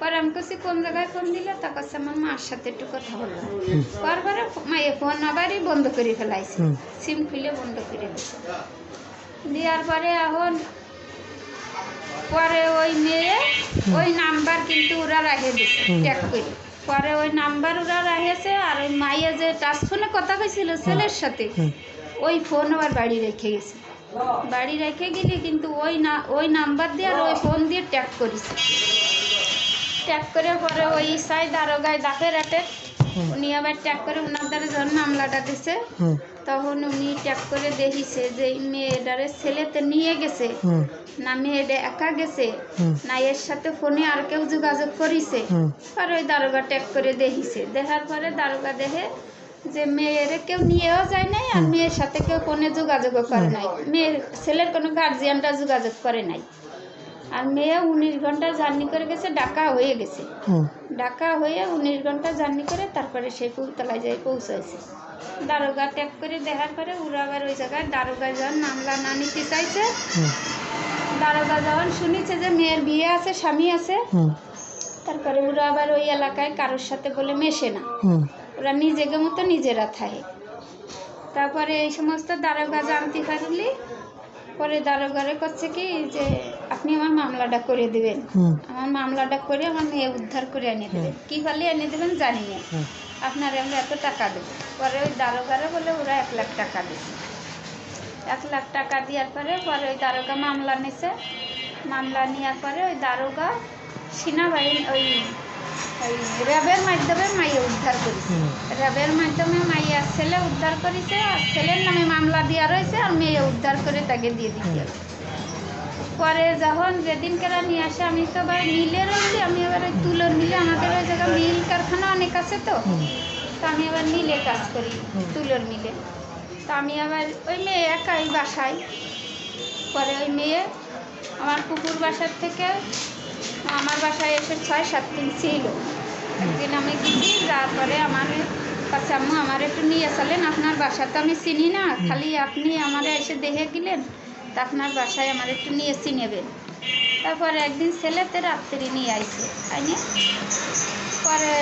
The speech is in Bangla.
পরে আমি কছি কোন জায়গায় ফোন দিলে? তা কাছে আমার মার সাথে একটু কথা বললাম পরপরে মায়ে ফোন আবারই বন্ধ করে ফেলাইছে। সিম খুলে বন্ধ করে দেওয়ার পরে এখন পরে ওই মেয়ে ওই নাম্বার কিন্তু ওরা রাখে দিছে। ট্যাগ করে। পরে ওই নাম্বার ওরা রাখেছে আর ওই মাইয়া যে টাচ ফোনে কথা কইছিল ছেলের সাথে ওই ফোন আবার বাড়ি রেখে গেছে। বাড়ি রেখে গেলে কিন্তু ওই না ওই নাম্বার দিয়ে আর ওই ফোন দিয়ে ট্যাগ করেছে। ট্যাগ করে পরে ওই সাই দারোগায় ডাকে রাটে উনি আবার ট্যাগ করে ওনার দ্বারা যখন মামলাটা দিছে তখন উনি ট্যাগ করে দেখিছে যে এই মেয়েটারে ছেলেতে নিয়ে গেছে। না মেয়েটা একা গেছে না এর সাথে ফোনে আর কেউ যোগাযোগ করিছে। আর ওই দারোগা ট্যাগ করে দেখিছে। দেখার পরে দারোগা দেখে যে মেয়ের কেউ নিয়েও যায় নাই আর মেয়ের সাথে কেউ ফোনে যোগাযোগও করে নাই। মেয়ের ছেলের কোনো গার্জিয়ানরা যোগাযোগ করে নাই। আর মেয়ে উনিশ ঘণ্টা জার্নি করে গেছে ডাকা হয়ে গেছে। ডাকা হয়ে উনিশ ঘণ্টা জার্নি করে তারপরে সেই ফুলতলায় যাই পৌঁছাইছে। দারোগা ট্যাগ করে দেখার পরে ওরা আবার ওই জায়গায় দারোগা যখন নামলা না নিতে চাইছে। দারোগা যখন শুনেছে যে মেয়ের বিয়ে আছে স্বামী আছে। তারপরে ওরা আবার ওই এলাকায় কারোর সাথে বলে মেশে না। ওরা নিজেকে মতো নিজেরা থাকে। তারপরে এই সমস্ত দারোগা জানতে পারলি পরে দারোগারে করছে কি যে আপনি আমার মামলাটা করে দিবেন। আমার মামলাটা করে আমার মেয়ে উদ্ধার করে এনে দেবেন। কী ফলে এনে দেবেন জানি না। আপনার আমরা এত টাকা দেবো। পরে ওই দারোগারে বলে ওরা এক লাখ টাকা দেবে এক লাখ টাকা দেওয়ার পরে পরে ওই দারোগা মামলা নিছে। মামলা নেওয়ার পরে ওই দারোগা সেনাবাহিনী ওই ওই র্যাবের মাধ্যমে মাইয়া উদ্ধার করেছে। র্যাবের মাধ্যমে ছেলে উদ্ধার করেছে আর ছেলের নামে মামলা দেওয়া রয়েছে আর মেয়ে উদ্ধার করে তাকে দিয়ে দিতে হবে পরে যখন যেদিন কেরা নিয়ে আসে আমি তো আবার মিলে রয়েছি আমি আবার ওই তুলোর মিলে আমাদের ওই জায়গায় মিল কারখানা অনেক আছে তো তো আমি আবার মিলে কাজ করি তুলোর মিলে। তো আমি আবার ওই মেয়ে একাই বাসায়। পরে ওই মেয়ে আমার কুকুর বাসার থেকে আমার বাসায় এসে ছয় সাত দিন ছিল। একদিন আমি গেছি যার পরে আমার কাছে আম্মু আমার একটু নিয়ে চলেন আপনার বাসা তো আমি চিনি না। খালি আপনি আমার এসে দেখে গেলেন তা আপনার বাসায় আমার একটু নিয়ে চিনেবেন। তারপরে একদিন ছেলেতে রাত্রি নিয়ে আইছে তাই পরে